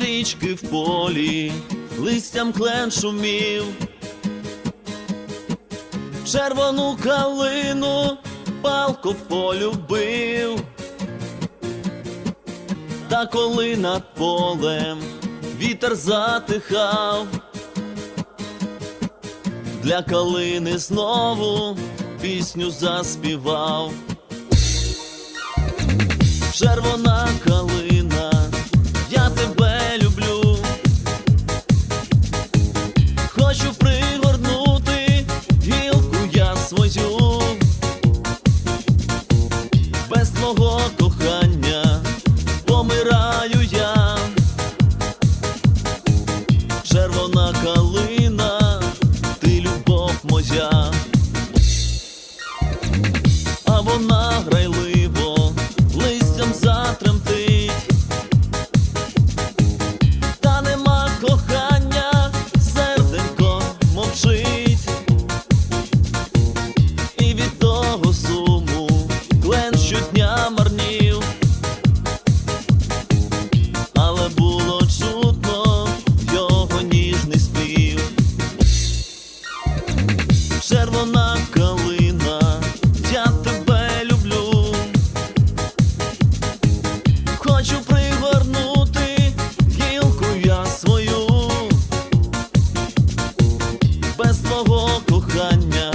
в полі, листям клен шумів, червону калину палко полюбив, та коли над полем вітер затихав, для калини знову пісню заспівав. Червона калина, помираю я. Червона калина, ти любов моя. Без твого кохання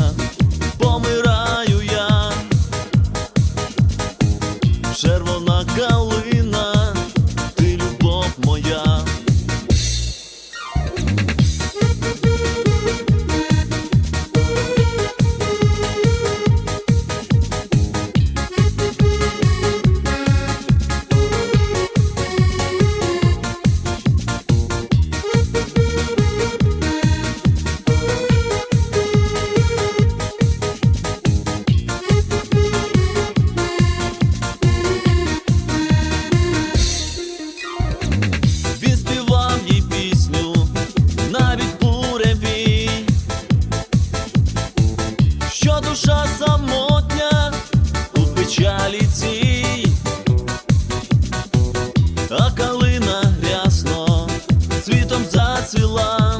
помираю я. Червона калина, печалі цій, а калина рясно цвітом зацвіла,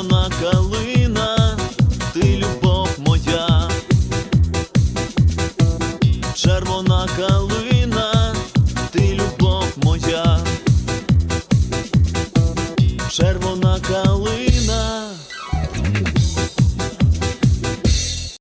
червона калина, ти любов моя, червона калина, ти любов моя, червона калина.